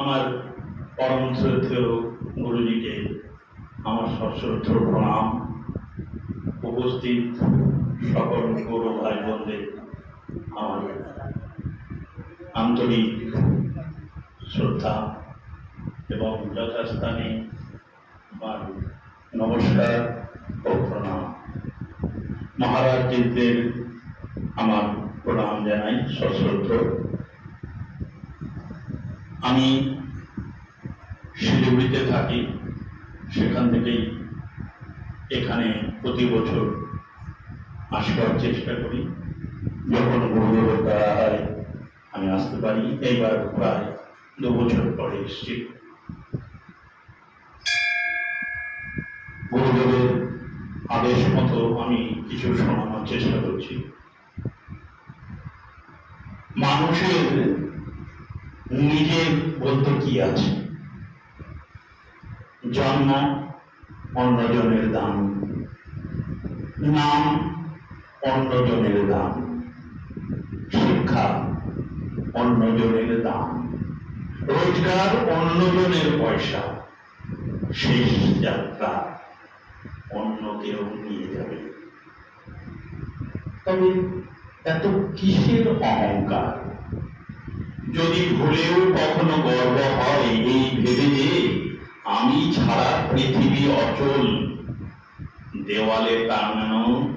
আমার পরম শ্রদ্ধেয় গুরুজিকে আমার সশ্রদ্ধ প্রণাম। উপস্থিত সকল গুরু ভাই বোনদের আমার আন্তরিক শ্রদ্ধা এবং যথাস্থানে আমার নমস্কার ও প্রণাম। মহারাজদের আমার প্রণাম জানাই সশ্রদ্ধ। আমি শিলিগুড়িতে থাকি, সেখান থেকেই এখানে প্রতি বছর আসবার চেষ্টা করি। যখন গুরুদেবের দ্বারা হয় আমি আসতে পারি, এইবার প্রায় দু বছর পরে এসছি। গুরুদেবের আদেশ মতো আমি কিছু শোনানোর চেষ্টা করছি। মানুষের নিজের বলতে কি আছে? জন্ম অন্যজনের দান। নাম অন্যজনের দান। শিক্ষা অন্যজনের দান। রোজগার অন্যজনের পয়সা। শেষ যাত্রা, অন্য কেউ নিয়ে যাবে। তবে এত কিসের অহংকার? যদি ভুলেও কখনো গর্ব হয় এই ভেবে যে আমি ছাড়া পৃথিবী অচল। দেওয়ালে টাঙানো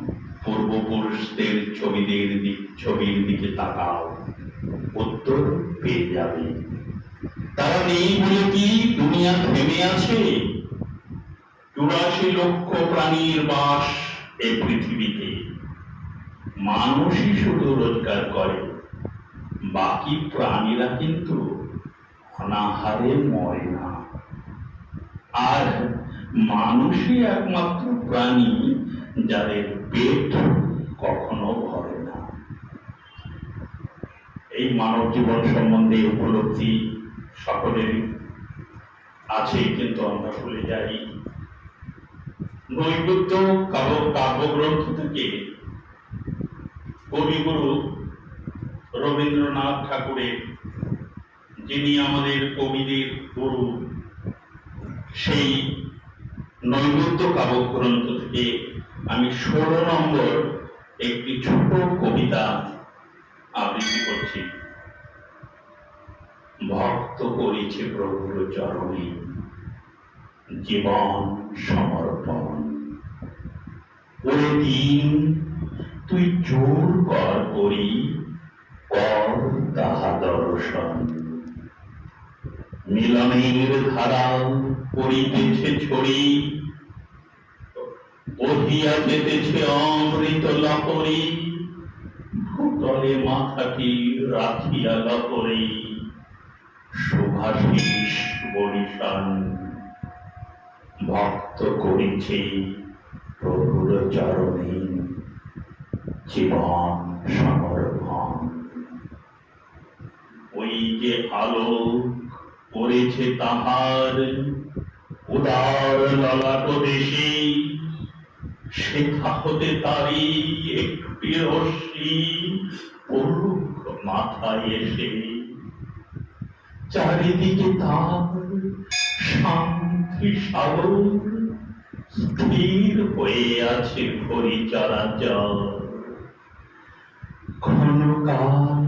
পূর্বপুরুষদের ছবিদের দিক, ছবির দিকে তাকাও, উত্তর পেয়ে যাবে। তারা নেই বলে কি দুনিয়া থেমে আছে? চুরাশি লক্ষ প্রাণীর বাস এই পৃথিবীতে। মানুষই শুধু রোজগার করে। বাকি প্রাণীরা কিন্তু অনাহারে মরে না। আর মানুষই একমাত্র প্রাণী যাদের পেট কখনো ভরে না। এই মানব জীবন সম্বন্ধে উপলব্ধি সকলেরই আছে কিন্তু আমরা ভুলে যাই। নৈবেদ্য কাব্য কাব্যগ্রন্থ থেকে কবিগুরু রবীন্দ্রনাথ ঠাকুরের, যিনি আমাদের কবিদের গুরু, সেই নৈবেদ্য কাব্যগ্রন্থ থেকে আমি ষোলো নম্বর একটি ছোট কবিতা আবৃত্তি করছি। ভক্ত করেছে প্রভুর চরণে জীবন সমর্পণ। ওরে দিন, তুই জোর কর করি কর তাহা দর্শন মিলনের ধারা পড়িতেছে ছড়ি, বহিয়া যেতেছে অমৃত লহরী, ভূতলে মাথাটি রাখিয়া লহরী। শুভাশিস বরিশান ভক্ত করিছে প্রভুর চরণে জীবন সমর্পণ। ওই যে আলো করেছে তাহার। উদার ললাট দেশে সেথা হতে তারি একটি রশ্মি পড়ুক মাথায় এসে। চারিদিকে তার শান্তি সাগর স্থির হয়ে আছে ঘড়ি চরাচর ক্ষণকাল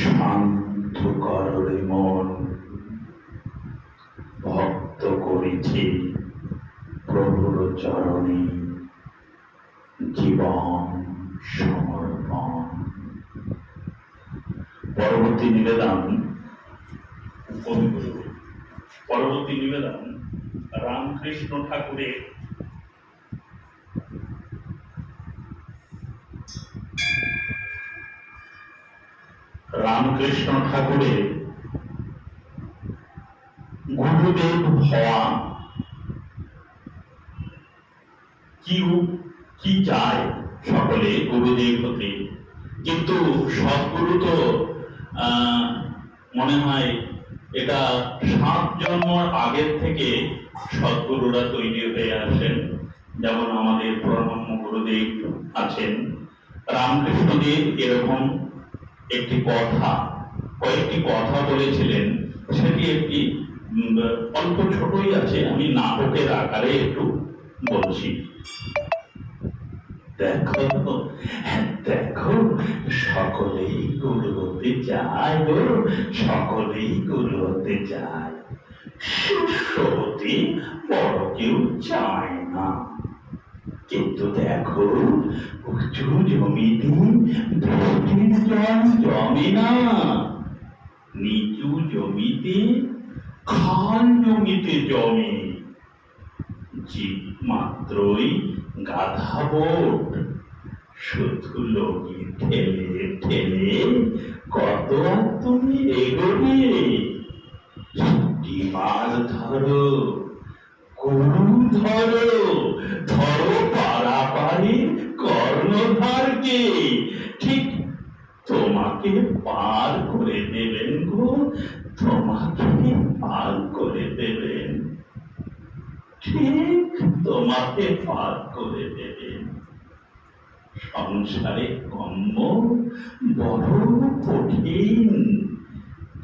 শান্ত কররে মন। ভক্ত করেছে প্রভুর চরণে জীবন সমর্পণ। পরবর্তী নিবেদন কবিগুরু পরবর্তী নিবেদন, রামকৃষ্ণ ঠাকুরের রামকৃষ্ণ ঠাকুরের গুরুদেব হওয়া কি কি চায় সকলে গুরুদেব হতে। কিন্তু সদ্গুরু তো মনে হয় এটা সাত জন্মর আগের থেকে সদ্গুরুরা তৈরি হয়ে আসেন। যেমন আমাদের প্রণম্য গুরুদেব আছেন। রামকৃষ্ণদেব এরকম একটি কথা, কয়েকটি কথা বলেছিলেন। সেটি একটি অল্প ছোটই আছে, আমি নাটকের আকারে একটু বলছি। দেখো দেখো, সকলেই গুরু হতে চায় গো, সকলেই গুরু হতে চায় শিষ্য হতে বড় কেউ চায় না। কিন্তু দেখো উঁচু নিচু জমিতে জমিতে জমে জীব মাত্রই গাধা বোট শুধু লগি ঠেলে ঠেলে কত তুমি এগোবে মাছ ধরো গরু ধরো ধরো পাড়াপাড়ি কর্ণধারকে ঠিক তোমাকে পার করে দেবেন গো, তোমাকে পার করে দেবেন। ঠিক তোমাকে পার করে দেবেন। সংসারে কর্ম বড় কঠিন।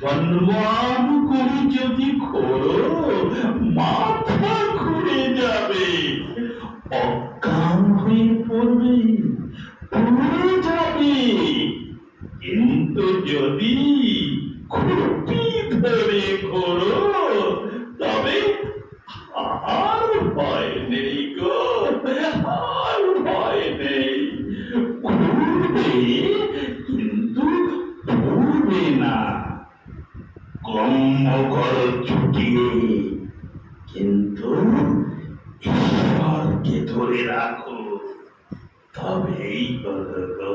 জন্মান করে যদি খোলো মাথা ঘুরে যাবে। অজ্ঞান হয়ে পড়বে পড়ে যাবে কিন্তু যদি খুঁটি ধরে খোলো তবে আর ভয় নেই গো, আর ভয় নেই। ঘুরবে কিন্তু ঘুরবে না। কর্ম কর ছুটিয়ে কিন্তু ঈশ্বরকে ধরে রাখো। তবেই হলো গো